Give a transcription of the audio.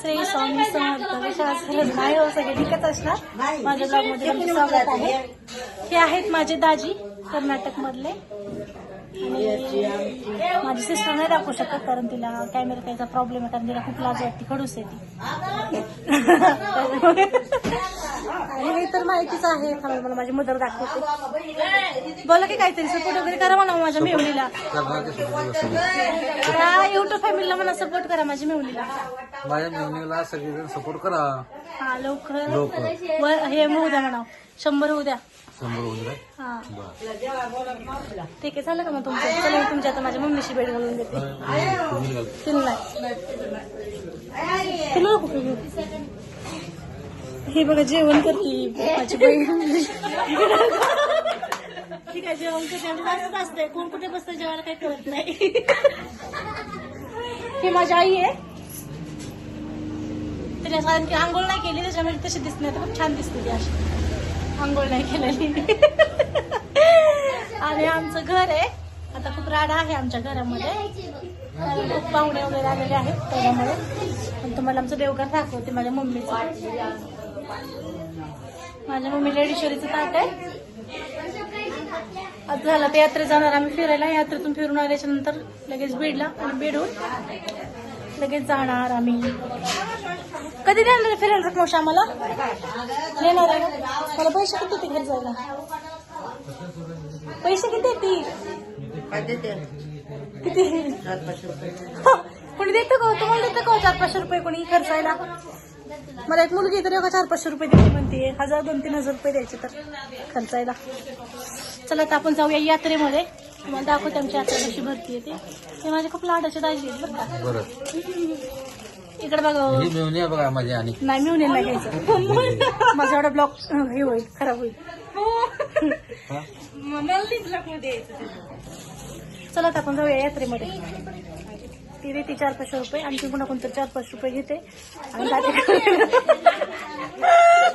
श्री स्वामी समर्थ विश्वास नाही हो सगळे ठीकच असणार. माझ्या ब्लॉगमध्ये तुमचं स्वागत आहे. हे आहेत माझे दाजी कर्नाटक मधले आणि माझी सिस्टर नाही दाखवू शकत कारण तिला कॅमेरा कायचा प्रॉब्लेम आहे कारण तिला खूप लाज वाटते खडूस आहे ती. आणि हे तर माहितीच आहे. थांबा मला माझी मदर दाखवते. बोला की काहीतरी सपोर्ट वगैरे करा म्हणा माझ्या मेवणीला. युट्यूब फॅमिलीला मला सपोर्ट करा माझ्या मेवणीला. माझ्या मेहनीला सगळेजण सपोर्ट करा. हा लवकर. व- हे होऊ द्या म्हणा. शंभर होऊ द्या शंभर. हा. बरं. ठीक आहे झालं का मग तुमचं? चला मी तुमच्या आता माझ्या मम्मीशी भेट घालून देते. तुम्ही घाल. तिला नाही. तिला नको का घेऊ? हे बघा जेवण करते माझी बहीण. ठीक आहे जेवण करते. आमची जास्तच असते. कोण कुठे बसतं जेवायला काही कळत नाही. ही माझी आई आहे. तिने साधारण की आंघोळ नाही केली त्याच्यामुळे तशी दिसते नाही. तर खूप छान दिसते ती अशी. आंघोळ नाही केलेली. आणि आमचं घर आहे. आता खूप राडा आहे आमच्या घरामध्ये. खूप पाहुणे वगैरे आलेले आहेत त्याच्यामुळे. पण तुम्हाला आमचं देवघर दाखवते माझ्या मम्मीचं. माझ्या मम्मी लेडीश्वरीचं ताट आहे. आज झालं ते यात्रेत जाणार आम्ही फिरायला. यात्रेतून फिरून आल्याच्यानंतर लगेच बीडला आणि बीडहून लगेच जाणार आम्ही. कधी देणार फिरायला रत्नवशी आम्हाला? नेणार आहे? मला पैसे किती घरी जायला? पैसे किती देते किती? कोणी देतं का तुम्हाला देतं का चार पाचशे रुपये कोणी? खर्चायला मला एक मुलगी तरी का चार पाचशे रुपये द्यायची म्हणते. हजार दोन तीन हजार रुपये द्यायचे तर खर्चायला. चला आता आपण जाऊया यात्रेमध्ये. तुम्हाला दाखवते आमची यात्रा कशी भरती येते ते माझे खूप लाडाचे दाजी आहेत बरं का. इकडे बघा. ही बघा माझी आणि. नाही मी नाही घ्यायचं. माझा एवढा ब्लॉक हे होईल खराब होईल. हा? चला आता आपण जाऊया यात्रेमध्ये. ती देते चार पाचशे रुपये आणि ती पुन्हा कोणतरी चार पाचशे रुपये घेते. आणि जाते.